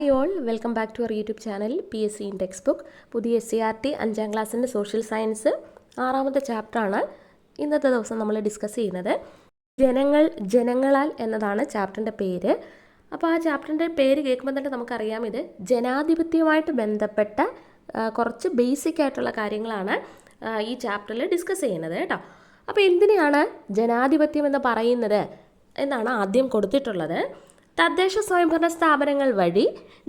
Hi all welcome back to our YouTube channel P S C in text book പുതിയ S C R T അഞ്ചാം ക്ലാസ്സിന്റെ social science ആറാമത്തെ ചാപ്റ്ററാണ് ഇന്നത്തെ ദിവസം നമ്മൾ ഡിസ്കസ് ചെയ്യുന്നത്. ജനങ്ങൾ ജനങ്ങളാൽ എന്നതാണ് ചാപ്റ്ററിന്റെ പേര്. അപ്പോൾ ആ ചാപ്റ്ററിന്റെ പേര് കേൾക്കുമ്പോൾ തന്നെ നമുക്കറിയാം ഇത് ജനാധിപത്യവുമായിട്ട് ബന്ധപ്പെട്ട കുറച്ച് ബേസിക് ആയിട്ടുള്ള കാര്യങ്ങളാണ് ഈ ചാപ്റ്ററിൽ ഡിസ്കസ് ചെയ്യുന്നത് കേട്ടോ. അപ്പോൾ എന്തിനാണ് ജനാധിപത്യം എന്ന് പറയുന്നത് എന്നാണ് ആദ്യം കൊടുത്തിട്ടുള്ളത്. തദ്ദേശ സ്വയംഭരണ സ്ഥാപനങ്ങൾ വഴി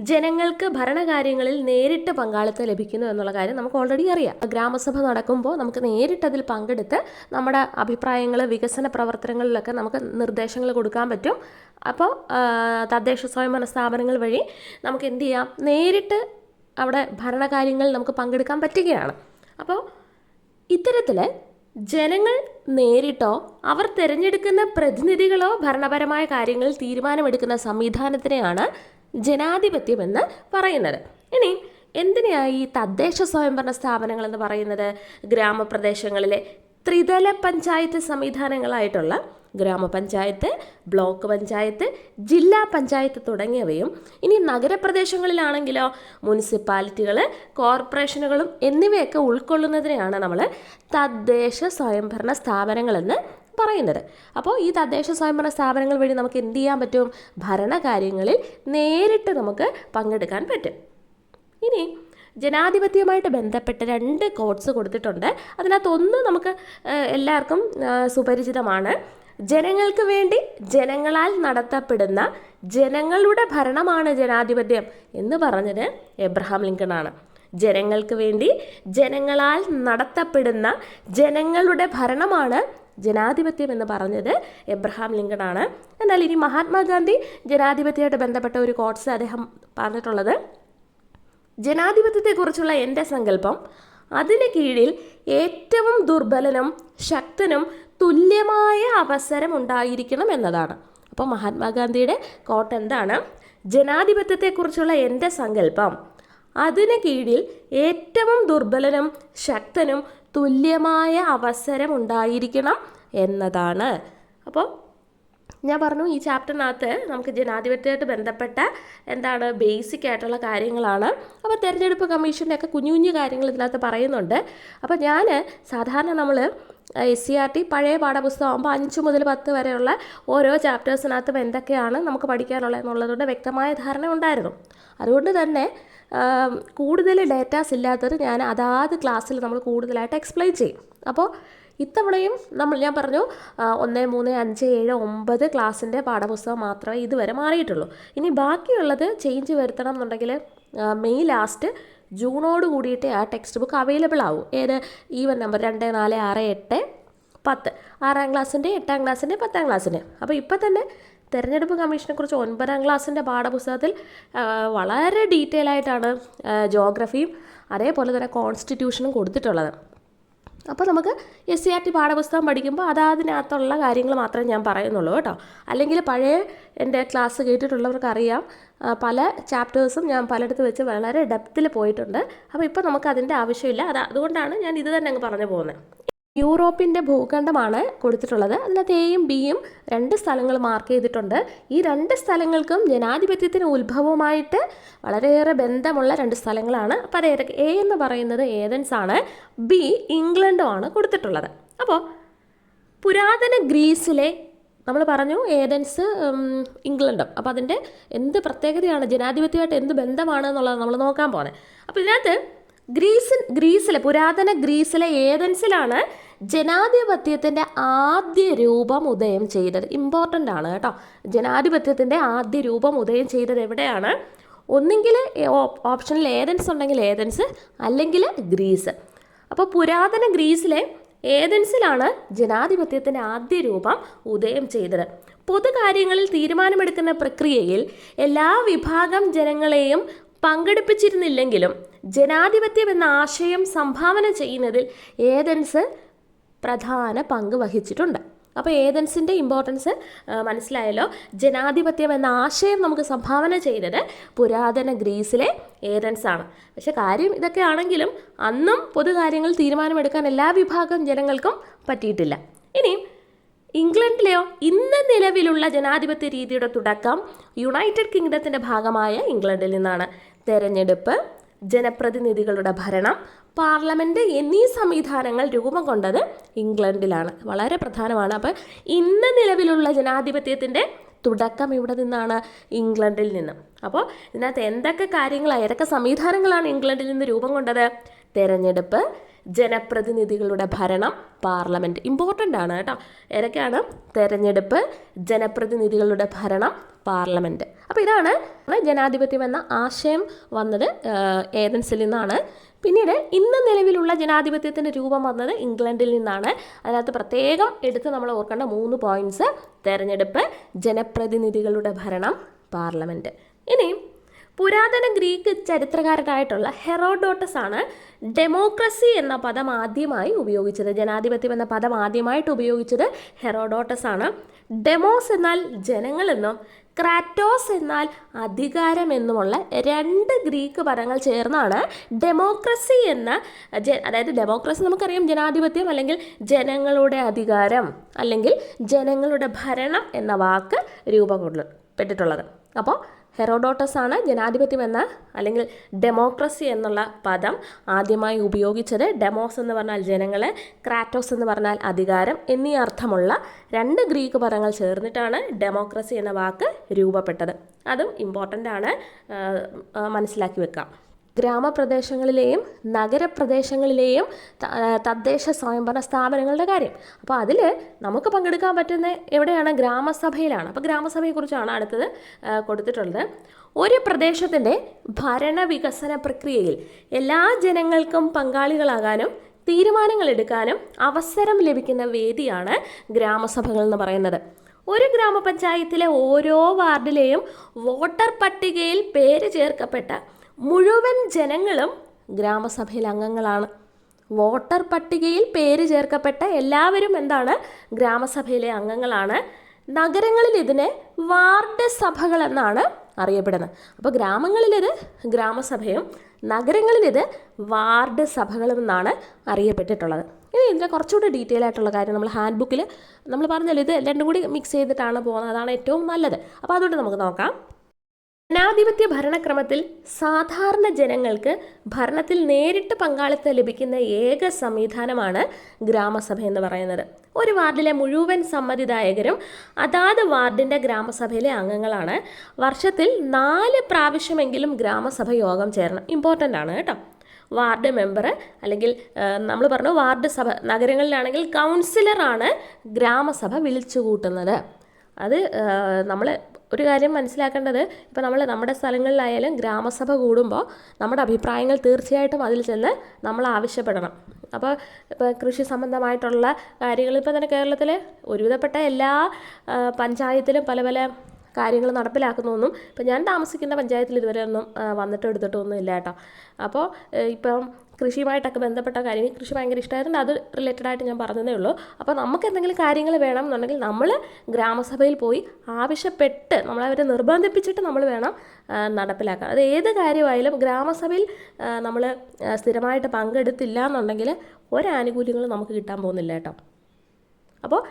ജനങ്ങൾക്ക് ഭരണകാര്യങ്ങളിൽ നേരിട്ട് പങ്കാളിത്തം ലഭിക്കുന്നു എന്നുള്ള കാര്യം നമുക്ക് ഓൾറെഡി അറിയാം. ഗ്രാമസഭ നടക്കുമ്പോൾ നമുക്ക് നേരിട്ട് അതിൽ പങ്കെടുത്ത് നമ്മുടെ അഭിപ്രായങ്ങൾ വികസന പ്രവർത്തനങ്ങളിലൊക്കെ നമുക്ക് നിർദ്ദേശങ്ങൾ കൊടുക്കാൻ പറ്റും. അപ്പോൾ തദ്ദേശ സ്വയംഭരണ സ്ഥാപനങ്ങൾ വഴി നമുക്ക് എന്ത് ചെയ്യാം? നേരിട്ട് അവിടെ ഭരണകാര്യങ്ങളിൽ നമുക്ക് പങ്കെടുക്കാൻ പറ്റുകയാണ്. അപ്പോൾ ഇത്തരത്തിൽ ജനങ്ങൾ നേരിട്ടോ അവർ തിരഞ്ഞെടുക്കുന്ന പ്രതിനിധികളോ ഭരണപരമായ കാര്യങ്ങൾ തീരുമാനമെടുക്കുന്ന സംവിധാനത്തിനെയാണ് ജനാധിപത്യമെന്ന് പറയുന്നത്. ഇനി എന്തിനാണ് ഈ തദ്ദേശ സ്വയംഭരണ സ്ഥാപനങ്ങൾ എന്ന് പറയുന്നത്? ഗ്രാമപ്രദേശങ്ങളിലെ ത്രിതല പഞ്ചായത്ത് സംവിധാനങ്ങളായിട്ടുള്ള ഗ്രാമപഞ്ചായത്ത് ബ്ലോക്ക് പഞ്ചായത്ത് ജില്ലാ പഞ്ചായത്ത് തുടങ്ങിയവയും ഇനി നഗരപ്രദേശങ്ങളിലാണെങ്കിലോ മുനിസിപ്പാലിറ്റികൾ കോർപ്പറേഷനുകളും എന്നിവയൊക്കെ ഉൾക്കൊള്ളുന്നതിനെയാണ് നമ്മൾ തദ്ദേശ സ്വയംഭരണ സ്ഥാപനങ്ങളെന്ന് പറയുന്നത്. അപ്പോൾ ഈ തദ്ദേശ സ്വയംഭരണ സ്ഥാപനങ്ങൾ വഴി നമുക്ക് എന്ത് ചെയ്യാൻ പറ്റും? ഭരണകാര്യങ്ങളിൽ നേരിട്ട് നമുക്ക് പങ്കെടുക്കാൻ പറ്റും. ഇനി ജനാധിപത്യവുമായിട്ട് ബന്ധപ്പെട്ട് രണ്ട് കോഡ്സ് കൊടുത്തിട്ടുണ്ട്. അതിനകത്ത് ഒന്ന് നമുക്ക് എല്ലാവർക്കും സുപരിചിതമാണ്. ജനങ്ങൾക്ക് വേണ്ടി ജനങ്ങളാൽ നടത്തപ്പെടുന്ന ജനങ്ങളുടെ ഭരണമാണ് ജനാധിപത്യം എന്ന് പറഞ്ഞത് എബ്രഹാം ലിങ്കൺ ആണ് ജനങ്ങൾക്ക് വേണ്ടി ജനങ്ങളാൽ നടത്തപ്പെടുന്ന ജനങ്ങളുടെ ഭരണമാണ് ജനാധിപത്യം എന്ന് പറഞ്ഞത് എബ്രഹാം ലിങ്കൺ ആണ് എന്നാൽ ഇനി മഹാത്മാഗാന്ധി ജനാധിപത്യമായിട്ട് ബന്ധപ്പെട്ട ഒരു കോട്സ് അദ്ദേഹം പറഞ്ഞിട്ടുള്ളത് ജനാധിപത്യത്തെക്കുറിച്ചുള്ള എന്റെ സങ്കല്പം അതിന് കീഴിൽ ഏറ്റവും ദുർബലനും ശക്തനും തുല്യമായ അവസരം ഉണ്ടായിരിക്കണം എന്നതാണ്. അപ്പോൾ മഹാത്മാഗാന്ധിയുടെ കോട്ട് എന്താണ്? ജനാധിപത്യത്തെക്കുറിച്ചുള്ള എന്റെ സങ്കല്പം. അതിന് കീഴിൽ ഏറ്റവും ദുർബലനും ശക്തനും തുല്യമായ അവസരം ഉണ്ടായിരിക്കണം എന്നതാണ്. അപ്പോൾ ഞാൻ പറഞ്ഞു ഈ ചാപ്റ്ററിനകത്ത് നമുക്ക് ജനാധിപത്യമായിട്ട് ബന്ധപ്പെട്ട എന്താണ് ബേസിക് ആയിട്ടുള്ള കാര്യങ്ങളാണ്. അപ്പോൾ തെരഞ്ഞെടുപ്പ് കമ്മീഷന്റെ ഒക്കെ കുഞ്ഞു കുഞ്ഞു കാര്യങ്ങൾ ഇതിനകത്ത് പറയുന്നുണ്ട്. അപ്പോൾ ഞാൻ സാധാരണ നമ്മൾ എസ് സി ആർ ടി പഴയ പാഠപുസ്തകമാകുമ്പോൾ അഞ്ച് മുതൽ പത്ത് വരെയുള്ള ഓരോ ചാപ്റ്റേഴ്സിനകത്തും എന്തൊക്കെയാണ് നമുക്ക് പഠിക്കാനുള്ളത് എന്നുള്ളതുകൊണ്ട് വ്യക്തമായ ധാരണ ഉണ്ടായിരുന്നു. അതുകൊണ്ട് തന്നെ കൂടുതൽ ഡേറ്റാസ് ഇല്ലാത്തത് ഞാൻ അതാത് ക്ലാസ്സിൽ നമ്മൾ കൂടുതലായിട്ട് എക്സ്പ്ലെയിൻ ചെയ്യും. അപ്പോൾ ഇത്തവണയും നമ്മൾ ഞാൻ പറഞ്ഞു ഒന്ന് മൂന്ന് അഞ്ച് ഏഴ് ഒമ്പത് ക്ലാസ്സിന്റെ പാഠപുസ്തകം മാത്രമേ ഇതുവരെ മാറിയിട്ടുള്ളൂ. ഇനി ബാക്കിയുള്ളത് ചേഞ്ച് വരുത്തണം എന്നുണ്ടെങ്കിൽ മെയ് ലാസ്റ്റ് ജൂണോട് കൂടിയിട്ടേ ആ ടെക്സ്റ്റ് ബുക്ക് അവൈലബിൾ ആവും. ഏത്? ഈവൻ നമ്പർ രണ്ട് നാല് ആറ് എട്ട് പത്ത്. ആറാം ക്ലാസ്സിന്റെ എട്ടാം ക്ലാസ്സിന്റെ പത്താം ക്ലാസ്സിന്റെ അപ്പോൾ ഇപ്പോൾ തന്നെ തിരഞ്ഞെടുപ്പ് കമ്മീഷനെ കുറിച്ച് ഒൻപതാം ക്ലാസ്സിന്റെ പാഠപുസ്തകത്തിൽ വളരെ ഡീറ്റെയിൽ ആയിട്ടാണ് ജോഗ്രഫിയും അതേപോലെ തന്നെ കോൺസ്റ്റിറ്റ്യൂഷനും കൊടുത്തിട്ടുള്ളത്. അപ്പോൾ നമുക്ക് എസ് സി ആർ ടി പാഠപുസ്തകം പഠിക്കുമ്പോൾ അതതിനകത്തുള്ള കാര്യങ്ങൾ മാത്രമേ ഞാൻ പറയുന്നുള്ളൂ കേട്ടോ. അല്ലെങ്കിൽ പഴയ എന്റെ ക്ലാസ് കേട്ടിട്ടുള്ളവർക്ക് അറിയാം പല ചാപ്റ്റേഴ്സും ഞാൻ പലയിടത്ത് വെച്ച് വളരെ ഡെപ്തിൽ പോയിട്ടുണ്ട്. അപ്പോൾ ഇപ്പോൾ നമുക്ക് അതിന്റെ ആവശ്യമില്ല. അത് അതുകൊണ്ടാണ് ഞാൻ ഇത് തന്നെ അങ്ങ് പറഞ്ഞു പോകുന്നത്. യൂറോപ്പിന്റെ ഭൂഖണ്ഡമാണ് കൊടുത്തിട്ടുള്ളത്. അതിനകത്ത് എയും ബിയും രണ്ട് സ്ഥലങ്ങൾ മാർക്ക് ചെയ്തിട്ടുണ്ട്. ഈ രണ്ട് സ്ഥലങ്ങൾക്കും ജനാധിപത്യത്തിന് ഉത്ഭവമായിട്ട് വളരെയേറെ ബന്ധമുള്ള രണ്ട് സ്ഥലങ്ങളാണ്. അപ്പോൾ അത് എ എന്ന് പറയുന്നത് ഏതൻസ് ആണ്. ബി ഇംഗ്ലണ്ടുമാണ് കൊടുത്തിട്ടുള്ളത്. അപ്പോൾ പുരാതന ഗ്രീസിലെ നമ്മൾ പറഞ്ഞു ഏതൻസ് ഇംഗ്ലണ്ടും. അപ്പോൾ അതിന്റെ എന്ത് പ്രത്യേകതയാണ്? ജനാധിപത്യമായിട്ട് എന്ത് ബന്ധമാണ് എന്നുള്ളത് നമ്മൾ നോക്കാൻ പോകുന്നത് അപ്പോൾ ഇതിനകത്ത് ഗ്രീസിൽ ഗ്രീസിലെ പുരാതന ഗ്രീസിലെ ഏതൻസിലാണ് ജനാധിപത്യത്തിന്റെ ആദ്യ രൂപം ഉദയം ചെയ്തത്. ഇമ്പോർട്ടന്റ് ആണ് കേട്ടോ. ജനാധിപത്യത്തിന്റെ ആദ്യ രൂപം ഉദയം ചെയ്തത് എവിടെയാണ്? ഒന്നെങ്കിൽ ഓപ്ഷനിൽ ഏതൻസ് ഉണ്ടെങ്കിൽ ഏതൻസ് അല്ലെങ്കിൽ ഗ്രീസ്. അപ്പോൾ പുരാതന ഗ്രീസിലെ ഏതൻസിലാണ് ജനാധിപത്യത്തിന്റെ ആദ്യ രൂപം ഉദയം ചെയ്തത്. പൊതുകാര്യങ്ങളിൽ തീരുമാനമെടുക്കുന്ന പ്രക്രിയയിൽ എല്ലാ വിഭാഗം ജനങ്ങളെയും പങ്കെടുപ്പിച്ചിരുന്നില്ലെങ്കിലും ജനാധിപത്യം എന്ന ആശയം സംഭാവന ചെയ്യുന്നതിൽ ഏതൻസ് പ്രധാന പങ്ക് വഹിച്ചിട്ടുണ്ട്. അപ്പോൾ ഏതൻസിന്റെ ഇമ്പോർട്ടൻസ് മനസ്സിലായല്ലോ? ജനാധിപത്യം എന്ന ആശയം നമുക്ക് സംഭാവന ചെയ്തത് പുരാതന ഗ്രീസിലെ ഏതൻസ് ആണ്. പക്ഷെ കാര്യം ഇതൊക്കെ ആണെങ്കിലും അന്നും പൊതുകാര്യങ്ങൾ തീരുമാനമെടുക്കാൻ എല്ലാ വിഭാഗം ജനങ്ങൾക്കും പറ്റിയിട്ടില്ല. ഇനിയും ഇംഗ്ലണ്ടിലെയോ ഇന്ന് നിലവിലുള്ള ജനാധിപത്യ രീതിയുടെ തുടക്കം യുണൈറ്റഡ് കിങ്ഡത്തിന്റെ ഭാഗമായ ഇംഗ്ലണ്ടിൽ നിന്നാണ് തെരഞ്ഞെടുപ്പ് ജനപ്രതിനിധികളുടെ ഭരണം പാർലമെന്റ് എന്നീ സംവിധാനങ്ങൾ രൂപം കൊണ്ടത് ഇംഗ്ലണ്ടിലാണ്. വളരെ പ്രധാനമാണ്. അപ്പോൾ ഇന്ന് നിലവിലുള്ള ജനാധിപത്യത്തിന്റെ തുടക്കം ഇവിടെ നിന്നാണ് ഇംഗ്ലണ്ടിൽ നിന്ന്. അപ്പോൾ ഇതിനകത്ത് എന്തൊക്കെ കാര്യങ്ങളാണ് ഏതൊക്കെ സംവിധാനങ്ങളാണ് ഇംഗ്ലണ്ടിൽ നിന്ന് രൂപം കൊണ്ടത്? തെരഞ്ഞെടുപ്പ് ജനപ്രതിനിധികളുടെ ഭരണം പാർലമെന്റ് ഇമ്പോർട്ടന്റ് ആണ് കേട്ടോ. ഏതൊക്കെയാണ്? തെരഞ്ഞെടുപ്പ് ജനപ്രതിനിധികളുടെ ഭരണം പാർലമെന്റ് അപ്പോൾ ഇതാണ് ജനാധിപത്യം എന്ന ആശയം വന്നത്. ഏതൻസിൽ നിന്നാണ്. പിന്നീട് ഇന്ന് നിലവിലുള്ള ജനാധിപത്യത്തിന്റെ രൂപം വന്നത് ഇംഗ്ലണ്ടിൽ നിന്നാണ്. അതിനകത്ത് പ്രത്യേകം എടുത്ത് നമ്മൾ ഓർക്കേണ്ട മൂന്ന് പോയിന്റ്സ് തെരഞ്ഞെടുപ്പ് ജനപ്രതിനിധികളുടെ ഭരണം പാർലമെന്റ് ഇനിയും പുരാതന ഗ്രീക്ക് ചരിത്രകാരനായിട്ടുള്ള ഹെറോഡോട്ടസ് ആണ് ഡെമോക്രസി എന്ന പദം ആദ്യമായി ഉപയോഗിച്ചത്. ജനാധിപത്യം എന്ന പദം ആദ്യമായിട്ട് ഉപയോഗിച്ചത് ഹെറോഡോട്ടസ് ആണ്. ഡെമോസ് എന്നാൽ ജനങ്ങളെന്നും ക്രാറ്റോസ് എന്നാൽ അധികാരം എന്നുമുള്ള രണ്ട് ഗ്രീക്ക് പദങ്ങൾ ചേർന്നാണ് ഡെമോക്രസി എന്ന അതായത് ഡെമോക്രസി നമുക്കറിയാം ജനാധിപത്യം അല്ലെങ്കിൽ ജനങ്ങളുടെ അധികാരം അല്ലെങ്കിൽ ജനങ്ങളുടെ ഭരണം എന്ന വാക്ക് രൂപം കൊള്ള പെട്ടിട്ടുള്ളത്. അപ്പോൾ ഹെറോഡോട്ടസ് ആണ് ജനാധിപത്യം എന്ന അല്ലെങ്കിൽ ഡെമോക്രസി എന്നുള്ള പദം ആദ്യമായി ഉപയോഗിച്ചത് ഡെമോസ് എന്ന് പറഞ്ഞാൽ ജനങ്ങളെ ക്രാറ്റോസ് എന്ന് പറഞ്ഞാൽ അധികാരം എന്നീ അർത്ഥമുള്ള രണ്ട് ഗ്രീക്ക് പദങ്ങൾ ചേർന്നിട്ടാണ് ഡെമോക്രസി എന്ന വാക്ക് രൂപപ്പെട്ടത്. അതും ഇമ്പോർട്ടന്റ് ആണ് മനസ്സിലാക്കി വെക്കാം. ഗ്രാമപ്രദേശങ്ങളിലെയും നഗരപ്രദേശങ്ങളിലെയും തദ്ദേശ സ്വയംഭരണ സ്ഥാപനങ്ങളുടെ കാര്യം. അപ്പോൾ അതിൽ നമുക്ക് പങ്കെടുക്കാൻ പറ്റുന്ന എവിടെയാണ്? ഗ്രാമസഭയിലാണ്. അപ്പോൾ ഗ്രാമസഭയെക്കുറിച്ചാണ് അടുത്തത് കൊടുത്തിട്ടുള്ളത്. ഒരു പ്രദേശത്തിന്റെ ഭരണവികസന പ്രക്രിയയിൽ എല്ലാ ജനങ്ങൾക്കും പങ്കാളികളാകാനും തീരുമാനങ്ങൾ എടുക്കാനും അവസരം ലഭിക്കുന്ന വേദിയാണ് ഗ്രാമസഭകൾ എന്ന് പറയുന്നത്. ഒരു ഗ്രാമപഞ്ചായത്തിലെ ഓരോ വാർഡിലെയും വോട്ടർ പട്ടികയിൽ പേര് ചേർക്കപ്പെട്ട മുഴുവൻ ജനങ്ങളും ഗ്രാമസഭയിൽ അംഗങ്ങളാണ്. വോട്ടർ പട്ടികയിൽ പേര് ചേർക്കപ്പെട്ട എല്ലാവരും എന്താണ്? ഗ്രാമസഭയിലെ അംഗങ്ങളാണ്. നഗരങ്ങളിൽ ഇതിനെ വാർഡ് സഭകൾ എന്നാണ് അറിയപ്പെടുന്നത്. അപ്പോൾ ഗ്രാമങ്ങളിലിത് ഗ്രാമസഭയും നഗരങ്ങളിലിത് വാർഡ് സഭകളും എന്നാണ് അറിയപ്പെട്ടിട്ടുള്ളത്. ഇനി ഇതിന്റെ കുറച്ചുകൂടി ഡീറ്റെയിൽ ആയിട്ടുള്ള കാര്യം നമ്മൾ ഹാൻഡ് ബുക്കിൽ നമ്മൾ പറഞ്ഞല്ലോ ഇത് രണ്ടും കൂടി മിക്സ് ചെയ്തിട്ടാണ് പോകുന്നത്. അതാണ് ഏറ്റവും നല്ലത്. അപ്പോൾ അതുകൊണ്ട് നമുക്ക് നോക്കാം. ജനാധിപത്യ ഭരണക്രമത്തിൽ സാധാരണ ജനങ്ങൾക്ക് ഭരണത്തിൽ നേരിട്ട് പങ്കാളിത്തം ലഭിക്കുന്ന ഏക സംവിധാനമാണ് ഗ്രാമസഭ എന്ന് പറയുന്നത്. ഒരു വാർഡിലെ മുഴുവൻ സമ്മതിദായകരും അതാത് വാർഡിന്റെ ഗ്രാമസഭയിലെ അംഗങ്ങളാണ്. വർഷത്തിൽ നാല് പ്രാവശ്യമെങ്കിലും ഗ്രാമസഭ യോഗം ചേരണം. ഇമ്പോർട്ടന്റ് ആണ് കേട്ടോ. വാർഡ് മെമ്പർ അല്ലെങ്കിൽ നമ്മൾ പറഞ്ഞു വാർഡ് സഭ നഗരങ്ങളിലാണെങ്കിൽ കൗൺസിലറാണ് ഗ്രാമസഭ വിളിച്ചു കൂട്ടുന്നത് അത് നമ്മൾ ഒരു കാര്യം മനസ്സിലാക്കേണ്ടത് ഇപ്പോൾ നമ്മൾ നമ്മുടെ സ്ഥലങ്ങളിലായാലും ഗ്രാമസഭ കൂടുമ്പോൾ നമ്മുടെ അഭിപ്രായങ്ങൾ തീർച്ചയായിട്ടും അതിൽ ചെന്ന് നമ്മൾ ആവശ്യപ്പെടണം. അപ്പോൾ ഇപ്പോൾ കൃഷി സംബന്ധമായിട്ടുള്ള കാര്യങ്ങൾ ഇപ്പോൾ തന്നെ കേരളത്തിൽ ഒരുവിധപ്പെട്ട എല്ലാ പഞ്ചായത്തിലും പല പല കാര്യങ്ങൾ നടപ്പിലാക്കുന്നൊന്നും ഇപ്പം ഞാൻ താമസിക്കുന്ന പഞ്ചായത്തിൽ ഇതുവരെ ഒന്നും വന്നിട്ട് വന്നിട്ടോ എടുത്തിട്ടോ ഒന്നും ഇല്ല കേട്ടോ. അപ്പോൾ ഇപ്പം കൃഷിയുമായിട്ടൊക്കെ ബന്ധപ്പെട്ട കാര്യങ്ങൾ കൃഷി ഭയങ്കര ഇഷ്ടമായിരുന്നു അത് റിലേറ്റഡ് ആയിട്ട് ഞാൻ പറഞ്ഞതേ ഉള്ളൂ. അപ്പോൾ നമുക്ക് എന്തെങ്കിലും കാര്യങ്ങൾ വേണം എന്നുണ്ടെങ്കിൽ നമ്മൾ ഗ്രാമസഭയിൽ പോയി ആവശ്യപ്പെട്ട് നമ്മളവരെ നിർബന്ധിപ്പിച്ചിട്ട് നമ്മൾ വേണം നടപ്പിലാക്കാൻ. അത് ഏത് കാര്യമായാലും ഗ്രാമസഭയിൽ നമ്മൾ സ്ഥിരമായിട്ട് പങ്കെടുത്തില്ല എന്നുണ്ടെങ്കിൽ ഒരാനുകൂല്യങ്ങളും നമുക്ക് കിട്ടാൻ പോകുന്നില്ല കേട്ടോ. അപ്പോൾ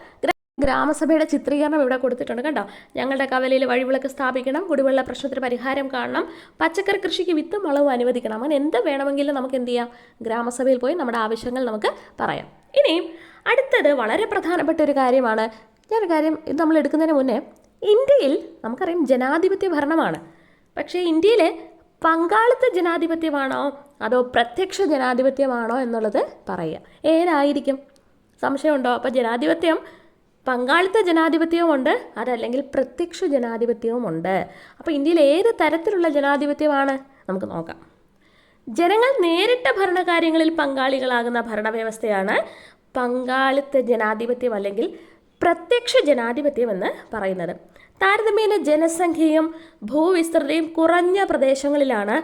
ഗ്രാമസഭയുടെ ചിത്രീകരണം ഇവിടെ കൊടുത്തിട്ടുണ്ട്. കേട്ടോ ഞങ്ങളുടെ കവലയിൽ വഴിവിളക്ക് സ്ഥാപിക്കണം കുടിവെള്ള പ്രശ്നത്തിന് പരിഹാരം കാണണം പച്ചക്കറി കൃഷിക്ക് വിത്തും വളവും അനുവദിക്കണം. അങ്ങനെ എന്ത് വേണമെങ്കിലും നമുക്ക് എന്ത് ചെയ്യാം? ഗ്രാമസഭയിൽ പോയി നമ്മുടെ ആവശ്യങ്ങൾ നമുക്ക് പറയാം. ഇനിയും അടുത്തത് വളരെ പ്രധാനപ്പെട്ട ഒരു കാര്യമാണ്. ഞാനൊരു കാര്യം ഇത് നമ്മൾ എടുക്കുന്നതിന് മുന്നേ ഇന്ത്യയിൽ നമുക്കറിയാം ജനാധിപത്യ ഭരണമാണ്. പക്ഷേ ഇന്ത്യയിൽ പങ്കാളിത്ത ജനാധിപത്യമാണോ അതോ പ്രത്യക്ഷ ജനാധിപത്യമാണോ എന്നുള്ളത് പറയുക. ഏതായിരിക്കും? സംശയമുണ്ടോ? അപ്പോൾ ജനാധിപത്യം പങ്കാളിത്ത ജനാധിപത്യവുമുണ്ട് അതല്ലെങ്കിൽ പ്രത്യക്ഷ ജനാധിപത്യവുമുണ്ട്. അപ്പോൾ ഇന്ത്യയിൽ ഏത് തരത്തിലുള്ള ജനാധിപത്യമാണ്? നമുക്ക് നോക്കാം. ജനങ്ങൾ നേരിട്ട ഭരണകാര്യങ്ങളിൽ പങ്കാളികളാകുന്ന ഭരണവ്യവസ്ഥയാണ് പങ്കാളിത്ത ജനാധിപത്യം അല്ലെങ്കിൽ പ്രത്യക്ഷ ജനാധിപത്യം എന്ന് പറയുന്നത്. താരതമ്യേന ജനസംഖ്യയും ഭൂവിസ്തൃതിയും കുറഞ്ഞ പ്രദേശങ്ങളിലാണ്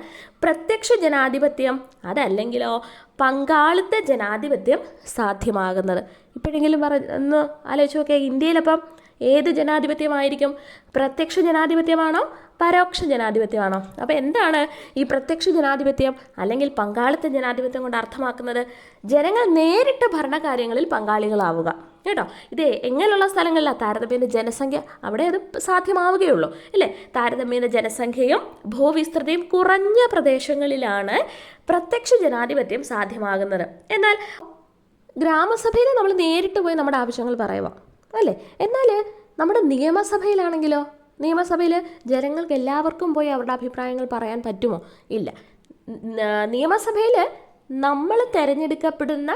പ്രത്യക്ഷ ജനാധിപത്യം അതല്ലെങ്കിലോ പങ്കാളിത്ത ജനാധിപത്യം സാധ്യമാകുന്നത്. ഇപ്പോഴെങ്കിലും പറ ഒന്ന് ആലോചിച്ച് നോക്കിയാൽ ഇന്ത്യയിലപ്പം ഏത് ജനാധിപത്യമായിരിക്കും? പ്രത്യക്ഷ ജനാധിപത്യമാണോ പരോക്ഷ ജനാധിപത്യമാണോ? അപ്പോൾ എന്താണ് ഈ പ്രത്യക്ഷ ജനാധിപത്യം അല്ലെങ്കിൽ പങ്കാളിത്ത ജനാധിപത്യം കൊണ്ട് അർത്ഥമാക്കുന്നത്? ജനങ്ങൾ നേരിട്ട് ഭരണകാര്യങ്ങളിൽ പങ്കാളികളാവുക. കേട്ടോ? ഇത് എങ്ങനെയുള്ള സ്ഥലങ്ങളിലാണ് താരതമ്യേന ജനസംഖ്യ? അവിടെ അത് സാധ്യമാവുകയുള്ളൂ. അല്ലേ? താരതമ്യേന ജനസംഖ്യയും ഭൂവിസ്തൃതിയും കുറഞ്ഞ പ്രദേശങ്ങളിലാണ് പ്രത്യക്ഷ ജനാധിപത്യം സാധ്യമാകുന്നത്. എന്നാൽ ഗ്രാമസഭയിൽ നമ്മൾ നേരിട്ട് പോയി നമ്മുടെ ആവശ്യങ്ങൾ പറയുക അല്ലേ? എന്നാൽ നമ്മുടെ നിയമസഭയിലാണെങ്കിലോ? നിയമസഭയിൽ ജനങ്ങൾക്ക് എല്ലാവർക്കും പോയി അവരുടെ അഭിപ്രായങ്ങൾ പറയാൻ പറ്റുമോ? ഇല്ല. നിയമസഭയിൽ നമ്മൾ തിരഞ്ഞെടുക്കപ്പെടുന്ന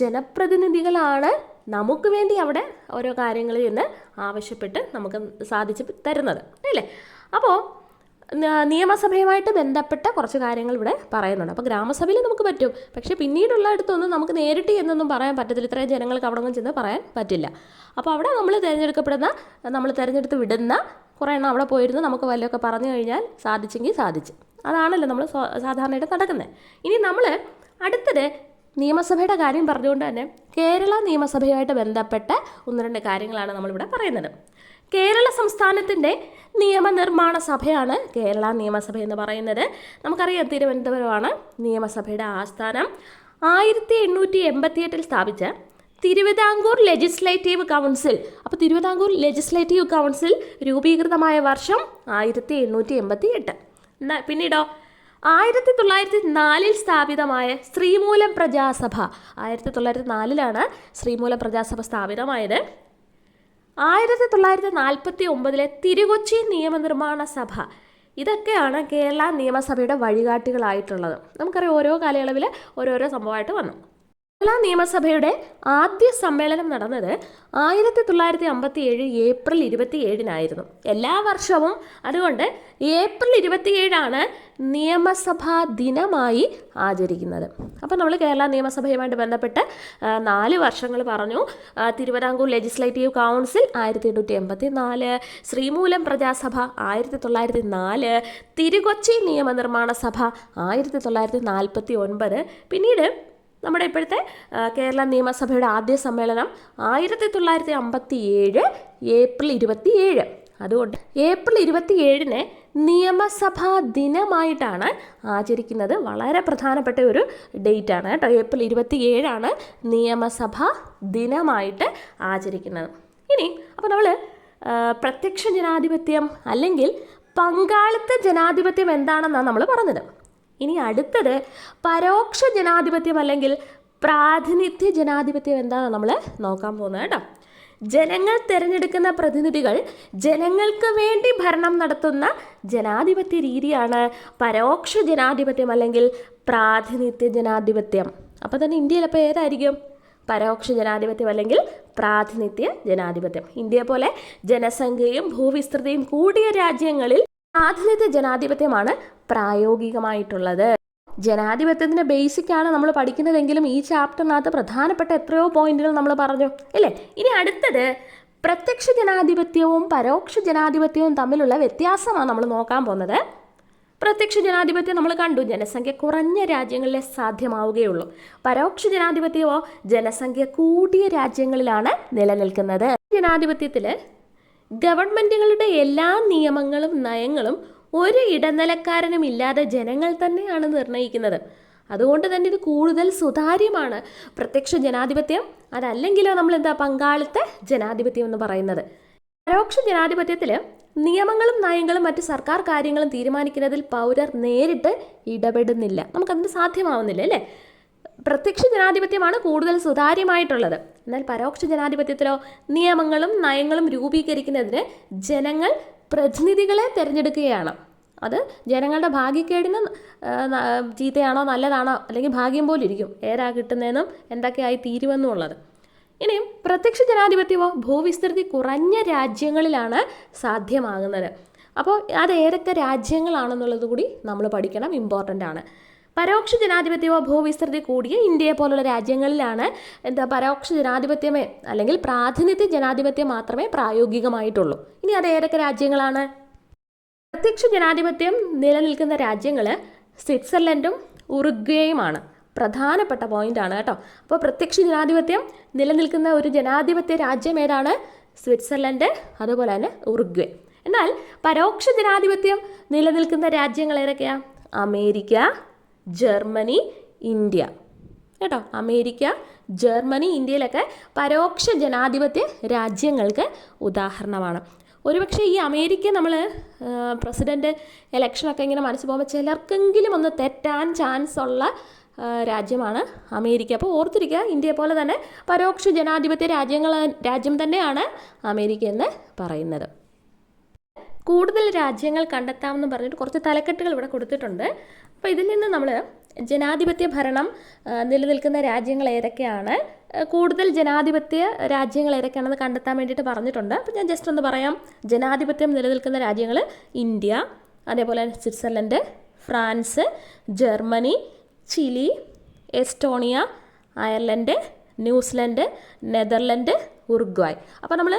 ജനപ്രതിനിധികളാണ് നമുക്ക് വേണ്ടി അവിടെ ഓരോ കാര്യങ്ങളിൽ നിന്ന് ആവശ്യപ്പെട്ട് നമുക്ക് സാധിച്ച് തരുന്നത്. അല്ലേ? അപ്പോൾ നിയമസഭയുമായിട്ട് ബന്ധപ്പെട്ട കുറച്ച് കാര്യങ്ങൾ ഇവിടെ പറയുന്നുണ്ട്. അപ്പോൾ ഗ്രാമസഭയിൽ നമുക്ക് പറ്റും. പക്ഷേ പിന്നീടുള്ള അടുത്തൊന്നും നമുക്ക് നേരിട്ട് എന്നൊന്നും പറയാൻ പറ്റത്തില്ല. ഇത്രയും ജനങ്ങൾക്ക് അവിടെ ഒന്നും ചെന്ന് പറയാൻ പറ്റില്ല. അപ്പോൾ അവിടെ നമ്മൾ തിരഞ്ഞെടുക്കപ്പെടുന്ന നമ്മൾ തിരഞ്ഞെടുത്ത് വിടുന്ന കുറേ എണ്ണം അവിടെ പോയിരുന്ന്. നമുക്ക് വല്ലതൊക്കെ പറഞ്ഞു കഴിഞ്ഞാൽ സാധിച്ചെങ്കിൽ സാധിച്ച്. അതാണല്ലോ നമ്മൾ സാധാരണയായിട്ട് നടക്കുന്നത്. ഇനി നമ്മൾ അടുത്തത് നിയമസഭയുടെ കാര്യം പറഞ്ഞുകൊണ്ട് തന്നെ കേരള നിയമസഭയുമായിട്ട് ബന്ധപ്പെട്ട ഒന്ന് രണ്ട് കാര്യങ്ങളാണ് നമ്മളിവിടെ പറയുന്നത്. കേരള സംസ്ഥാനത്തിന്റെ നിയമനിർമ്മാണ സഭയാണ് കേരള നിയമസഭ എന്ന് പറയുന്നത്. നമുക്കറിയാം തിരുവനന്തപുരമാണ് നിയമസഭയുടെ ആസ്ഥാനം. ആയിരത്തി എണ്ണൂറ്റി എൺപത്തിയെട്ടിൽ സ്ഥാപിച്ച തിരുവിതാംകൂർ ലെജിസ്ലേറ്റീവ് കൗൺസിൽ അപ്പോൾ തിരുവിതാംകൂർ ലെജിസ്ലേറ്റീവ് കൗൺസിൽ രൂപീകൃതമായ വർഷം ആയിരത്തി എണ്ണൂറ്റി എൺപത്തി എട്ട് പിന്നീടോ ആയിരത്തി തൊള്ളായിരത്തി നാലിൽ സ്ഥാപിതമായ ശ്രീമൂലം പ്രജാസഭ. ആയിരത്തി തൊള്ളായിരത്തി നാലിലാണ് ശ്രീമൂലം പ്രജാസഭ സ്ഥാപിതമായത്. ആയിരത്തി തൊള്ളായിരത്തി നാൽപ്പത്തി ഒമ്പതിലെ തിരുകൊച്ചി നിയമനിർമ്മാണ സഭ. ഇതൊക്കെയാണ് കേരള നിയമസഭയുടെ വഴികാട്ടികളായിട്ടുള്ളത്. നമുക്കറിയാം ഓരോ കാലയളവിൽ ഓരോരോ സംഭവമായിട്ട് വന്നു. കേരള നിയമസഭയുടെ ആദ്യ സമ്മേളനം നടന്നത് ആയിരത്തി തൊള്ളായിരത്തി അമ്പത്തി ഏഴ് ഏപ്രിൽ ഇരുപത്തി ഏഴിനായിരുന്നു എല്ലാ വർഷവും അതുകൊണ്ട് ഏപ്രിൽ ഇരുപത്തിയേഴാണ് നിയമസഭാ ദിനമായി ആചരിക്കുന്നത്. അപ്പോൾ നമ്മൾ കേരള നിയമസഭയുമായിട്ട് ബന്ധപ്പെട്ട് നാല് വർഷങ്ങൾ പറഞ്ഞു. തിരുവിതാംകൂർ ലെജിസ്ലേറ്റീവ് കൗൺസിൽ ആയിരത്തി എണ്ണൂറ്റി എൺപത്തി നാല് ശ്രീമൂലം പ്രജാസഭ ആയിരത്തി തൊള്ളായിരത്തി നാല് തിരുകൊച്ചി നിയമനിർമ്മാണ സഭ ആയിരത്തി തൊള്ളായിരത്തി നാൽപ്പത്തി ഒൻപത് പിന്നീട് നമ്മുടെ ഇപ്പോഴത്തെ കേരള നിയമസഭയുടെ ആദ്യ സമ്മേളനം ആയിരത്തി തൊള്ളായിരത്തി അമ്പത്തി ഏഴ് ഏപ്രിൽ ഇരുപത്തി ഏഴ് അതുകൊണ്ട് ഏപ്രിൽ ഇരുപത്തി ഏഴിന് നിയമസഭാ ദിനമായിട്ടാണ് ആചരിക്കുന്നത്. വളരെ പ്രധാനപ്പെട്ട ഒരു ഡേറ്റ് ആണ് കേട്ടോ. ഏപ്രിൽ ഇരുപത്തി ഏഴാണ് നിയമസഭാ ദിനമായിട്ട് ആചരിക്കുന്നത്. ഇനി അപ്പോൾ നമ്മൾ പ്രത്യക്ഷ ജനാധിപത്യം അല്ലെങ്കിൽ പങ്കാളിത്ത ജനാധിപത്യം എന്താണെന്നാണ് നമ്മൾ പറഞ്ഞത്. ഇനി അടുത്തത് പരോക്ഷ ജനാധിപത്യം അല്ലെങ്കിൽ പ്രാതിനിധ്യ ജനാധിപത്യം എന്താണെന്ന് നമ്മൾ നോക്കാൻ പോകുന്നത് കേട്ടോ. ജനങ്ങൾ തിരഞ്ഞെടുക്കുന്ന പ്രതിനിധികൾ ജനങ്ങൾക്ക് വേണ്ടി ഭരണം നടത്തുന്ന ജനാധിപത്യ രീതിയാണ് പരോക്ഷ ജനാധിപത്യം അല്ലെങ്കിൽ പ്രാതിനിധ്യ ജനാധിപത്യം. അപ്പോൾ തന്നെ ഇന്ത്യയിൽ അപ്പോൾ ഏതായിരിക്കും? പരോക്ഷ ജനാധിപത്യം അല്ലെങ്കിൽ പ്രാതിനിധ്യ ജനാധിപത്യം. ഇന്ത്യയെ പോലെ ജനസംഖ്യയും ഭൂവിസ്തൃതിയും കൂടിയ രാജ്യങ്ങളിൽ പ്രാതിനിധ്യ ജനാധിപത്യമാണ് പ്രായോഗികമായിട്ടുള്ളത്. ജനാധിപത്യത്തിന്റെ ബേസിക് ആണ് നമ്മൾ പഠിക്കുന്നതെങ്കിലും ഈ ചാപ്റ്ററിനകത്ത് പ്രധാനപ്പെട്ട എത്രയോ പോയിന്റുകൾ നമ്മൾ പറഞ്ഞു. അല്ലേ ഇനി അടുത്തത് പ്രത്യക്ഷ ജനാധിപത്യവും പരോക്ഷ ജനാധിപത്യവും തമ്മിലുള്ള വ്യത്യാസമാണ് നമ്മൾ നോക്കാൻ പോകുന്നത്. പ്രത്യക്ഷ ജനാധിപത്യം നമ്മൾ കണ്ടു ജനസംഖ്യ കുറഞ്ഞ രാജ്യങ്ങളിലെ സാധ്യമാവുകയുള്ളൂ. പരോക്ഷ ജനാധിപത്യമോ ജനസംഖ്യ കൂടിയ രാജ്യങ്ങളിലാണ് നിലനിൽക്കുന്നത്. ജനാധിപത്യത്തിൽ ഗവൺമെന്റുകളുടെ എല്ലാ നിയമങ്ങളും നയങ്ങളും ഒരു ഇടനിലക്കാരനും ഇല്ലാതെ ജനങ്ങൾ തന്നെയാണ് നിർണയിക്കുന്നത് അതുകൊണ്ട് തന്നെ ഇത് കൂടുതൽ സുതാര്യമാണ്. പ്രത്യക്ഷ ജനാധിപത്യം അതല്ലെങ്കിലോ നമ്മൾ എന്താ പങ്കാളിത്ത ജനാധിപത്യം എന്ന് പറയുന്നത്. പരോക്ഷ ജനാധിപത്യത്തിൽ നിയമങ്ങളും നയങ്ങളും മറ്റ് സർക്കാർ കാര്യങ്ങളും തീരുമാനിക്കുന്നതിൽ പൗരർ നേരിട്ട് ഇടപെടുന്നില്ല. നമുക്കതിന് സാധ്യമാവുന്നില്ല അല്ലേ? പ്രത്യക്ഷ ജനാധിപത്യമാണ് കൂടുതൽ സുതാര്യമായിട്ടുള്ളത്. എന്നാൽ പരോക്ഷ ജനാധിപത്യത്തിലോ നിയമങ്ങളും നയങ്ങളും രൂപീകരിക്കുന്നതിന് ജനങ്ങൾ പ്രതിനിധികളെ തിരഞ്ഞെടുക്കുകയാണ്. അത് ജനങ്ങളുടെ ഭാഗ്യക്കേടിന് ചീത്തയാണോ നല്ലതാണോ അല്ലെങ്കിൽ ഭാഗ്യം പോലെ ഇരിക്കും ഏരാ കിട്ടുന്നതെന്നും എന്തൊക്കെയായി തീരുമെന്നുള്ളത്. ഇനിയും പ്രത്യക്ഷ ജനാധിപത്യമോ ഭൂവിസ്തൃതി കുറഞ്ഞ രാജ്യങ്ങളിലാണ് സാധ്യമാകുന്നത്. അപ്പോൾ അത് ഏതൊക്കെ രാജ്യങ്ങളാണെന്നുള്ളത് കൂടി നമ്മൾ പഠിക്കണം ഇമ്പോർട്ടന്റ് ആണ്. പരോക്ഷ ജനാധിപത്യമോ ഭൂവിസ്തൃതി കൂടിയ ഇന്ത്യയെ പോലുള്ള രാജ്യങ്ങളിലാണ് എന്താ പരോക്ഷ ജനാധിപത്യമേ അല്ലെങ്കിൽ പ്രാതിനിധ്യ ജനാധിപത്യം മാത്രമേ പ്രായോഗികമായിട്ടുള്ളൂ. ഇനി അത് ഏതൊക്കെ രാജ്യങ്ങളാണ്? പ്രത്യക്ഷ ജനാധിപത്യം നിലനിൽക്കുന്ന രാജ്യങ്ങൾ സ്വിറ്റ്സർലൻഡും ഉറുഗ്വേയുമാണ്. പ്രധാനപ്പെട്ട പോയിന്റാണ് കേട്ടോ. അപ്പോൾ പ്രത്യക്ഷ ജനാധിപത്യം നിലനിൽക്കുന്ന ഒരു ജനാധിപത്യ രാജ്യം ഏതാണ്? സ്വിറ്റ്സർലൻഡ് അതുപോലെ തന്നെ ഉറുഗ്വേ. എന്നാൽ പരോക്ഷ ജനാധിപത്യം നിലനിൽക്കുന്ന രാജ്യങ്ങൾ ഏതൊക്കെയാണ് അമേരിക്ക ജർമ്മനി ഇന്ത്യ. കേട്ടോ? അമേരിക്ക ജർമ്മനി ഇന്ത്യയിലൊക്കെ പരോക്ഷ ജനാധിപത്യ രാജ്യങ്ങൾക്ക് ഉദാഹരണമാണ്. ഒരുപക്ഷെ ഈ അമേരിക്ക നമ്മൾ പ്രസിഡന്റ് ഇലക്ഷനൊക്കെ ഇങ്ങനെ മനസ്സിൽ പോകുമ്പോൾ ചിലർക്കെങ്കിലും ഒന്ന് തെറ്റാൻ ചാൻസ് ഉള്ള രാജ്യമാണ് അമേരിക്ക. അപ്പോൾ ഓർത്തിരിക്കുക ഇന്ത്യയെ പോലെ തന്നെ പരോക്ഷ ജനാധിപത്യ രാജ്യങ്ങൾ രാജ്യം തന്നെയാണ് അമേരിക്ക എന്ന് പറയുന്നത്. കൂടുതൽ രാജ്യങ്ങൾ കണ്ടെത്താമെന്ന് പറഞ്ഞിട്ട് കുറച്ച് തലക്കെട്ടുകൾ ഇവിടെ കൊടുത്തിട്ടുണ്ട്. അപ്പോൾ ഇതിൽ നിന്ന് നമ്മൾ ജനാധിപത്യ ഭരണം നിലനിൽക്കുന്ന രാജ്യങ്ങൾ ഏതൊക്കെയാണ്? കൂടുതൽ ജനാധിപത്യ രാജ്യങ്ങൾ ഏതൊക്കെയാണെന്ന് കണ്ടെത്താൻ വേണ്ടിയിട്ട് പറഞ്ഞിട്ടുണ്ട്. അപ്പോൾ ഞാൻ ജസ്റ്റ് ഒന്ന് പറയാം. ജനാധിപത്യം നിലനിൽക്കുന്ന രാജ്യങ്ങൾ ഇന്ത്യ അതേപോലെ Switzerland France Germany Chile Estonia Ireland New Zealand Netherland Uruguay. അപ്പോൾ നമ്മൾ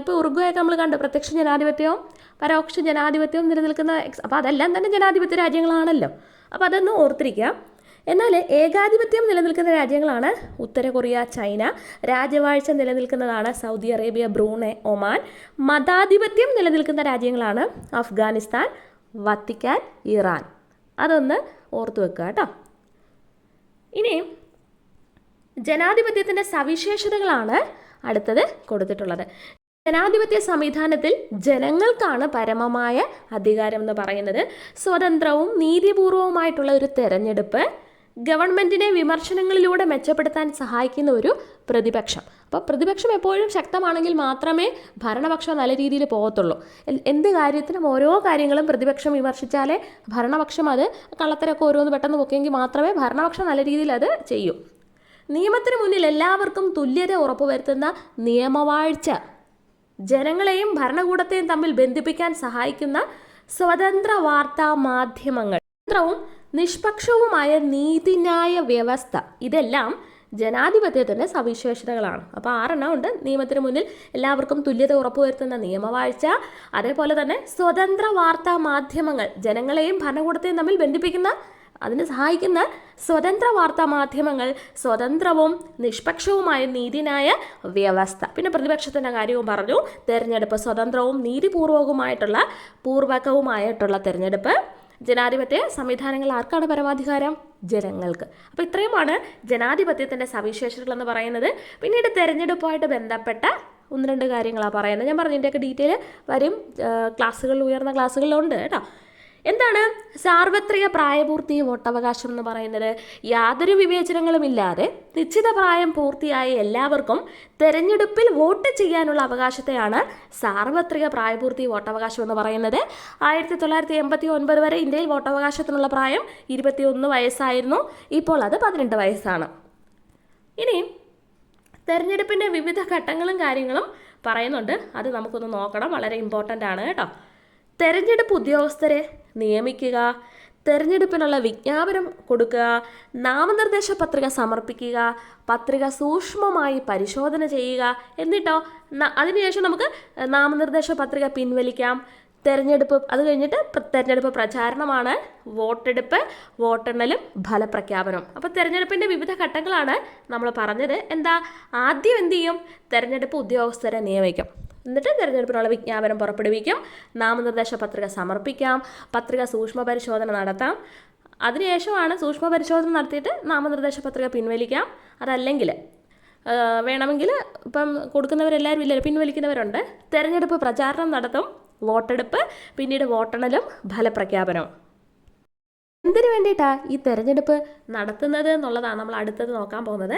ഇപ്പോൾ ഉറുഗ്വായൊക്കെ നമ്മൾ കണ്ടു. പ്രത്യക്ഷ ജനാധിപത്യവും പരോക്ഷ ജനാധിപത്യവും നിലനിൽക്കുന്ന അപ്പോൾ അതെല്ലാം തന്നെ ജനാധിപത്യ രാജ്യങ്ങളാണല്ലോ. അപ്പോൾ അതൊന്ന് ഓർത്തിരിക്കുക എന്നാൽ ഏകാധിപത്യം നിലനിൽക്കുന്ന രാജ്യങ്ങളാണ് ഉത്തര കൊറിയ ചൈന. രാജവാഴ്ച നിലനിൽക്കുന്നതാണ് സൗദി അറേബ്യ ബ്രൂണെ ഒമാൻ. മതാധിപത്യം നിലനിൽക്കുന്ന രാജ്യങ്ങളാണ് അഫ്ഗാനിസ്ഥാൻ വത്തിക്കാൻ ഇറാൻ. അതൊന്ന് ഓർത്തു വെക്കുക കേട്ടോ. ഇനി ജനാധിപത്യത്തിന്റെ സവിശേഷതകളാണ് അടുത്തത് കൊടുത്തിട്ടുള്ളത്. ജനാധിപത്യ സംവിധാനത്തിൽ ജനങ്ങൾക്കാണ് പരമമായ അധികാരം എന്ന് പറയുന്നത്. സ്വതന്ത്രവും നീതിപൂർവവുമായിട്ടുള്ള ഒരു തെരഞ്ഞെടുപ്പ് ഗവൺമെന്റിനെ വിമർശനങ്ങളിലൂടെ മെച്ചപ്പെടുത്താൻ സഹായിക്കുന്ന ഒരു പ്രതിപക്ഷം. അപ്പോൾ പ്രതിപക്ഷം എപ്പോഴും ശക്തമാണെങ്കിൽ മാത്രമേ ഭരണപക്ഷം നല്ല രീതിയിൽ പോകത്തുള്ളൂ. എന്ത് കാര്യത്തിനും ഓരോ കാര്യങ്ങളും പ്രതിപക്ഷം വിമർശിച്ചാലേ ഭരണപക്ഷം അത് കള്ളത്തരൊക്കെ ഓരോന്ന് പെട്ടെന്ന് പൊക്കിയെങ്കിൽ മാത്രമേ ഭരണപക്ഷം നല്ല രീതിയിൽ അത് ചെയ്യൂ. നിയമത്തിന് മുന്നിൽ എല്ലാവർക്കും തുല്യത ഉറപ്പുവരുത്തുന്ന നിയമവാഴ്ച ജനങ്ങളെയും ഭരണകൂടത്തെയും തമ്മിൽ ബന്ധിപ്പിക്കാൻ സഹായിക്കുന്ന സ്വതന്ത്ര വാർത്താ മാധ്യമങ്ങൾ. സ്വതന്ത്രവും നിഷ്പക്ഷവുമായ നീതിന്യായ വ്യവസ്ഥ. ഇതെല്ലാം ജനാധിപത്യത്തിന്റെ സവിശേഷതകളാണ്. അപ്പോൾ ആറെണ്ണം ഉണ്ട്. നിയമത്തിന് മുന്നിൽ എല്ലാവർക്കും തുല്യത ഉറപ്പുവരുത്തുന്ന നിയമവാഴ്ച. അതേപോലെ തന്നെ സ്വതന്ത്ര വാർത്താ മാധ്യമങ്ങൾ ജനങ്ങളെയും ഭരണകൂടത്തെയും തമ്മിൽ ബന്ധിപ്പിക്കുന്ന അതിന് സഹായിക്കുന്ന സ്വതന്ത്ര വാർത്താ മാധ്യമങ്ങൾ സ്വതന്ത്രവും നിഷ്പക്ഷവുമായ നീതിന്യായ വ്യവസ്ഥ. പിന്നെ പ്രതിപക്ഷത്തിന്റെ കാര്യവും പറഞ്ഞു. തെരഞ്ഞെടുപ്പ് സ്വതന്ത്രവും നീതിപൂർവകവുമായിട്ടുള്ള പൂർവകവുമായിട്ടുള്ള തെരഞ്ഞെടുപ്പ്. ജനാധിപത്യ സംവിധാനങ്ങൾ ആർക്കാണ് പരമാധികാരം? ജനങ്ങൾക്ക്. അപ്പോൾ ഇത്രയുമാണ് ജനാധിപത്യത്തിന്റെ സവിശേഷതകൾ എന്ന് പറയുന്നത്. പിന്നീട് തെരഞ്ഞെടുപ്പുമായിട്ട് ബന്ധപ്പെട്ട ഒന്ന് രണ്ട് കാര്യങ്ങളാണ് പറയുന്നത്. ഞാൻ പറഞ്ഞു ഇതിന്റെയൊക്കെ ഡീറ്റെയിൽ വരും ക്ലാസ്സുകളിൽ ഉയർന്ന ക്ലാസ്സുകളിലുണ്ട് കേട്ടോ. എന്താണ് സാർവത്രിക പ്രായപൂർത്തി വോട്ടവകാശം എന്ന് പറയുന്നത്? യാതൊരു വിവേചനങ്ങളുമില്ലാതെ നിശ്ചിത പ്രായം പൂർത്തിയായ എല്ലാവർക്കും തെരഞ്ഞെടുപ്പിൽ വോട്ട് ചെയ്യാനുള്ള അവകാശത്തെയാണ് സാർവത്രിക പ്രായപൂർത്തി വോട്ടവകാശം എന്ന് പറയുന്നത്. ആയിരത്തി തൊള്ളായിരത്തി എൺപത്തി ഒൻപത് വരെ ഇന്ത്യയിൽ വോട്ടവകാശത്തിനുള്ള പ്രായം ഇരുപത്തിയൊന്ന് വയസ്സായിരുന്നു. ഇപ്പോൾ അത് പതിനെട്ട് വയസ്സാണ്. ഇനി തെരഞ്ഞെടുപ്പിന്റെ വിവിധ ഘട്ടങ്ങളും കാര്യങ്ങളും പറയുന്നുണ്ട്. അത് നമുക്കൊന്ന് നോക്കണം. വളരെ ഇമ്പോർട്ടന്റ് ആണ് കേട്ടോ. തെരഞ്ഞെടുപ്പ് ഉദ്യോഗസ്ഥരെ നിയമിക്കുക തെരഞ്ഞെടുപ്പിനുള്ള വിജ്ഞാപനം കൊടുക്കുക നാമനിർദ്ദേശ പത്രിക സമർപ്പിക്കുക പത്രിക സൂക്ഷ്മമായി പരിശോധന ചെയ്യുക എന്നിട്ടോ അതിനുശേഷം നമുക്ക് നാമനിർദ്ദേശ പത്രിക പിൻവലിക്കാം. തെരഞ്ഞെടുപ്പ് അത് കഴിഞ്ഞിട്ട് തെരഞ്ഞെടുപ്പ് പ്രചാരണമാണ് വോട്ടെടുപ്പ് വോട്ടെണ്ണലും ഫലപ്രഖ്യാപനം അപ്പോൾ തെരഞ്ഞെടുപ്പിന്റെ വിവിധ ഘട്ടങ്ങളാണ് നമ്മൾ പറഞ്ഞത്. എന്താ? ആദ്യം എന്ത് ചെയ്യും? തെരഞ്ഞെടുപ്പ് ഉദ്യോഗസ്ഥരെ നിയമിക്കും. എന്നിട്ട് തിരഞ്ഞെടുപ്പിനുള്ള വിജ്ഞാപനം പുറപ്പെടുവിക്കും. നാമനിർദ്ദേശ പത്രിക സമർപ്പിക്കാം. പത്രിക സൂക്ഷ്മ പരിശോധന നടത്താം. അതിനുശേഷമാണ് സൂക്ഷ്മ പരിശോധന നടത്തിയിട്ട് നാമനിർദ്ദേശ പത്രിക പിൻവലിക്കാം. അതല്ലെങ്കിൽ വേണമെങ്കിൽ ഇപ്പം കൊടുക്കുന്നവരെല്ലാവരും ഇല്ല പിൻവലിക്കുന്നവരുണ്ട്. തെരഞ്ഞെടുപ്പ് പ്രചാരണം നടത്തും. വോട്ടെടുപ്പ് പിന്നീട് വോട്ടെണ്ണലും ഫലപ്രഖ്യാപനവും. എന്തിനു വേണ്ടിയിട്ടാണ് ഈ തെരഞ്ഞെടുപ്പ് നടത്തുന്നത് എന്നുള്ളതാണ് നമ്മൾ അടുത്തത് നോക്കാൻ പോകുന്നത്.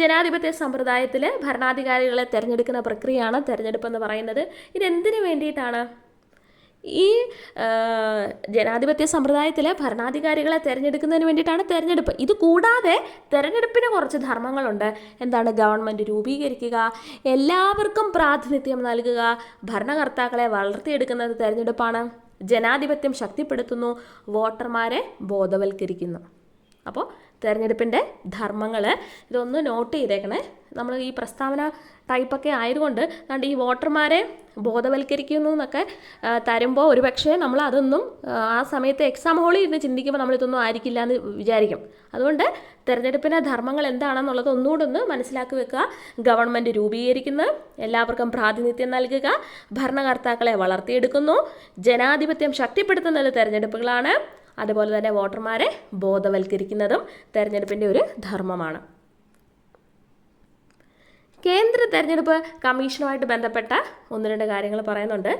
ജനാധിപത്യ സമ്പ്രദായത്തിൽ ഭരണാധികാരികളെ തിരഞ്ഞെടുക്കുന്ന പ്രക്രിയയാണ് തിരഞ്ഞെടുപ്പ് എന്ന് പറയുന്നത്. ഇതെന്തിനു വേണ്ടിയിട്ടാണ്? ഈ ജനാധിപത്യ സമ്പ്രദായത്തിൽ ഭരണാധികാരികളെ തിരഞ്ഞെടുക്കുന്നതിന് വേണ്ടിയിട്ടാണ് തിരഞ്ഞെടുപ്പ്. ഇത് കൂടാതെ തെരഞ്ഞെടുപ്പിന് കുറച്ച് ധർമ്മങ്ങളുണ്ട്. എന്താണ് ഗവൺമെന്റ് രൂപീകരിക്കുക എല്ലാവർക്കും പ്രാതിനിധ്യം നൽകുക ഭരണകർത്താക്കളെ വളർത്തിയെടുക്കുന്നത് തെരഞ്ഞെടുപ്പാണ്. ജനാധിപത്യം ശക്തിപ്പെടുത്തുന്നു വോട്ടർമാരെ ബോധവൽക്കരിക്കുന്നു. അപ്പോൾ തിരഞ്ഞെടുപ്പിന്റെ ധർമ്മങ്ങൾ ഇതൊന്ന് നോട്ട് ചെയ്തേക്കണേ. നമ്മൾ ഈ പ്രസ്താവന ടൈപ്പൊക്കെ ആയതുകൊണ്ട് അതുകൊണ്ട് ഈ വോട്ടർമാരെ ബോധവൽക്കരിക്കുന്നു എന്നൊക്കെ തരുമ്പോൾ ഒരു പക്ഷേ നമ്മൾ അതൊന്നും ആ സമയത്ത് എക്സാം ഹോളിൽ ഇരുന്ന് ചിന്തിക്കുമ്പോൾ നമ്മളിതൊന്നും ആയിരിക്കില്ല എന്ന് വിചാരിക്കും. അതുകൊണ്ട് തിരഞ്ഞെടുപ്പിന്റെ ധർമ്മങ്ങൾ എന്താണെന്നുള്ളത് ഒന്നുകൂടെ ഒന്ന് മനസ്സിലാക്കി വെക്കുക. ഗവൺമെന്റ് രൂപീകരിക്കുന്നു എല്ലാവർക്കും പ്രാതിനിധ്യം നൽകുക ഭരണകർത്താക്കളെ വളർത്തിയെടുക്കുന്നു ജനാധിപത്യം ശക്തിപ്പെടുത്തുന്നത് തിരഞ്ഞെടുപ്പുകളാണ്. അതുപോലെ തന്നെ വോട്ടർമാരെ ബോധവൽക്കരിക്കുന്നതും തെരഞ്ഞെടുപ്പിന്റെ ഒരു ധർമ്മമാണ്. കേന്ദ്ര തെരഞ്ഞെടുപ്പ് കമ്മീഷനുമായിട്ട് ബന്ധപ്പെട്ട ഒന്ന് രണ്ട് കാര്യങ്ങൾ പറയുന്നുണ്ട്.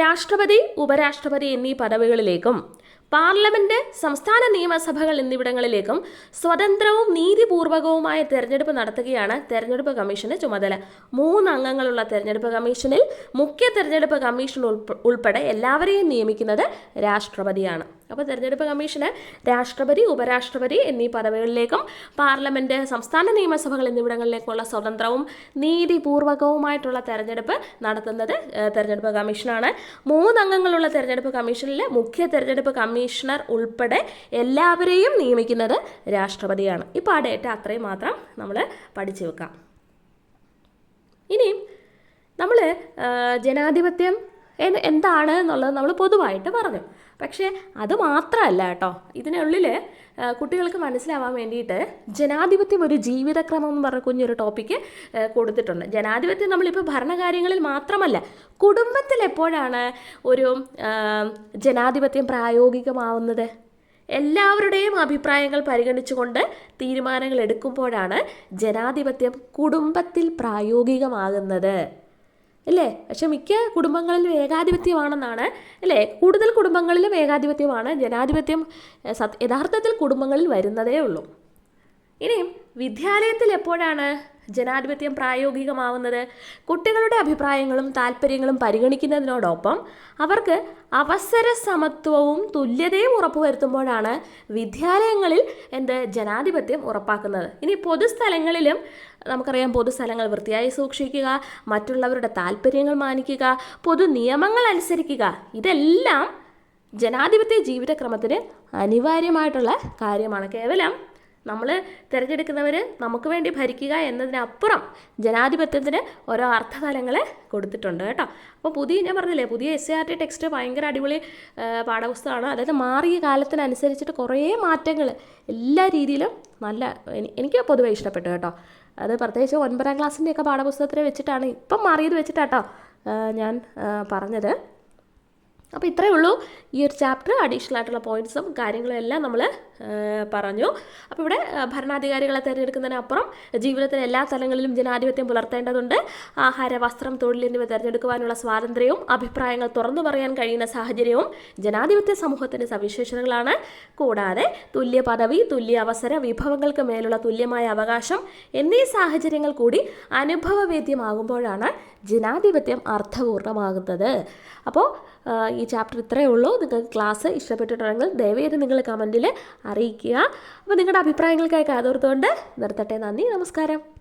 രാഷ്ട്രപതി ഉപരാഷ്ട്രപതി എന്നീ പദവികളിലേക്കും പാർലമെന്റ് സംസ്ഥാന നിയമസഭകൾ എന്നിവിടങ്ങളിലേക്കും സ്വതന്ത്രവും നീതിപൂർവകവുമായ തെരഞ്ഞെടുപ്പ് നടത്തുകയാണ് തെരഞ്ഞെടുപ്പ് കമ്മീഷന് ചുമതല. മൂന്ന് അംഗങ്ങളുള്ള തെരഞ്ഞെടുപ്പ് കമ്മീഷനിൽ മുഖ്യ തെരഞ്ഞെടുപ്പ് കമ്മീഷൻ ഉൾപ്പെടെ എല്ലാവരെയും നിയമിക്കുന്നത് രാഷ്ട്രപതിയാണ്. അപ്പോൾ തെരഞ്ഞെടുപ്പ് കമ്മീഷന് രാഷ്ട്രപതി ഉപരാഷ്ട്രപതി എന്നീ പദവികളിലേക്കും പാർലമെന്റ് സംസ്ഥാന നിയമസഭകൾ എന്നിവിടങ്ങളിലേക്കുള്ള സ്വതന്ത്രവും നീതിപൂർവകവുമായിട്ടുള്ള തെരഞ്ഞെടുപ്പ് നടത്തുന്നത് തെരഞ്ഞെടുപ്പ് കമ്മീഷനാണ്. മൂന്നംഗങ്ങളുള്ള തെരഞ്ഞെടുപ്പ് കമ്മീഷനിൽ മുഖ്യ തെരഞ്ഞെടുപ്പ് കമ്മീഷണർ ഉൾപ്പെടെ എല്ലാവരെയും നിയമിക്കുന്നത് രാഷ്ട്രപതിയാണ്. ഇപ്പോൾ ആ ഡേറ്റ അത്രയും മാത്രം നമ്മൾ പഠിച്ചു വെക്കാം. ഇനിയും നമ്മൾ ജനാധിപത്യം എന്താണ് എന്നുള്ളത് നമ്മൾ പൊതുവായിട്ട് പറഞ്ഞു. പക്ഷേ അത് മാത്രമല്ല കേട്ടോ. ഇതിനുള്ളിൽ കുട്ടികൾക്ക് മനസ്സിലാവാൻ വേണ്ടിയിട്ട് ജനാധിപത്യം ഒരു ജീവിതക്രമം എന്ന് പറഞ്ഞ കുഞ്ഞൊരു ടോപ്പിക്ക് കൊടുത്തിട്ടുണ്ട്. ജനാധിപത്യം നമ്മളിപ്പോൾ ഭരണകാര്യങ്ങളിൽ മാത്രമല്ല കുടുംബത്തിൽ എപ്പോഴാണ് ഒരു ജനാധിപത്യം പ്രായോഗികമാവുന്നത്? എല്ലാവരുടെയും അഭിപ്രായങ്ങൾ പരിഗണിച്ചുകൊണ്ട് തീരുമാനങ്ങൾ എടുക്കുമ്പോഴാണ് ജനാധിപത്യം കുടുംബത്തിൽ പ്രായോഗികമാകുന്നത്. അല്ലേ? പക്ഷെ മിക്ക കുടുംബങ്ങളിലും ഏകാധിപത്യമാണെന്നാണ് അല്ലേ? കൂടുതൽ കുടുംബങ്ങളിലും ഏകാധിപത്യമാണ് ജനാധിപത്യം യഥാർത്ഥത്തിൽ കുടുംബങ്ങളിൽ വരുന്നതേ ഉള്ളൂ. ഇനിയും വിദ്യാലയത്തിൽ എപ്പോഴാണ്? ജനാധിപത്യം പ്രായോഗികമാവുന്നത് കുട്ടികളുടെ അഭിപ്രായങ്ങളും താല്പര്യങ്ങളും പരിഗണിക്കുന്നതിനോടൊപ്പം അവർക്ക് അവസര സമത്വവും തുല്യതയും ഉറപ്പുവരുത്തുമ്പോഴാണ് വിദ്യാലയങ്ങളിൽ എന്ത് ജനാധിപത്യം ഉറപ്പാക്കുന്നത്. ഇനി പൊതുസ്ഥലങ്ങളിലും നമുക്കറിയാം പൊതുസ്ഥലങ്ങൾ വൃത്തിയായി സൂക്ഷിക്കുക മറ്റുള്ളവരുടെ താല്പര്യങ്ങൾ മാനിക്കുക പൊതു നിയമങ്ങൾ അനുസരിക്കുക ഇതെല്ലാം ജനാധിപത്യ ജീവിതക്രമത്തിന് അനിവാര്യമായിട്ടുള്ള കാര്യമാണ്. കേവലം നമ്മൾ തിരഞ്ഞെടുക്കുന്നവർ നമുക്ക് വേണ്ടി ഭരിക്കുക എന്നതിനപ്പുറം ജനാധിപത്യത്തിന് ഓരോ അർത്ഥതലങ്ങൾ കൊടുത്തിട്ടുണ്ട് കേട്ടോ. അപ്പോൾ പുതിയ ഞാൻ പറഞ്ഞില്ലേ പുതിയ എസ് ആർ ടി ടെക്സ്റ്റ് ഭയങ്കര അടിപൊളി പാഠപുസ്തകമാണ്. അതായത് മാറിയ കാലത്തിനനുസരിച്ചിട്ട് കുറേ മാറ്റങ്ങൾ എല്ലാ രീതിയിലും നല്ല എനി- എനിക്ക് പൊതുവെ ഇഷ്ടപ്പെട്ടു കേട്ടോ. അത് പ്രത്യേകിച്ച് ഒൻപതാം ക്ലാസ്സിന്റെയൊക്കെ പാഠപുസ്തകത്തിൽ വെച്ചിട്ടാണ് ഇപ്പം മാറിയത് വെച്ചിട്ടാട്ടോ ഞാൻ പറഞ്ഞത്. അപ്പോൾ ഇത്രയേ ഉള്ളൂ ഈ ഒരു ചാപ്റ്റർ അഡീഷണൽ ആയിട്ടുള്ള പോയിന്റ്സും കാര്യങ്ങളും എല്ലാം നമ്മൾ പറഞ്ഞു. അപ്പോൾ ഇവിടെ ഭരണാധികാരികളെ തിരഞ്ഞെടുക്കുന്നതിനപ്പുറം ജീവിതത്തിലെ എല്ലാ തലങ്ങളിലും ജനാധിപത്യം പുലർത്തേണ്ടതുണ്ട്. ആഹാര വസ്ത്രം തൊഴിൽ എന്നിവ തിരഞ്ഞെടുക്കുവാനുള്ള സ്വാതന്ത്ര്യവും അഭിപ്രായങ്ങൾ തുറന്നു പറയാൻ കഴിയുന്ന സാഹചര്യവും ജനാധിപത്യ സമൂഹത്തിന്റെ സവിശേഷതകളാണ്. കൂടാതെ തുല്യ പദവി തുല്യ അവസര വിഭവങ്ങൾക്ക് മേലുള്ള തുല്യമായ അവകാശം എന്നീ സാഹചര്യങ്ങൾ കൂടി അനുഭവവേദ്യമാകുമ്പോഴാണ് ജനാധിപത്യം അർത്ഥപൂർണമാകുന്നത് അപ്പോൾ ഈ ചാപ്റ്റർ ഇത്രയേ ഉള്ളൂ. നിങ്ങൾക്ക് ക്ലാസ് ഇഷ്ടപ്പെട്ടിട്ടുണ്ടെങ്കിൽ ദയവേത് നിങ്ങൾ കമന്റിൽ അറിയിക്കുക. അപ്പോൾ നിങ്ങളുടെ അഭിപ്രായങ്ങൾക്കായി കാതോർത്തുകൊണ്ട് നിർത്തട്ടെ. നന്ദി നമസ്കാരം.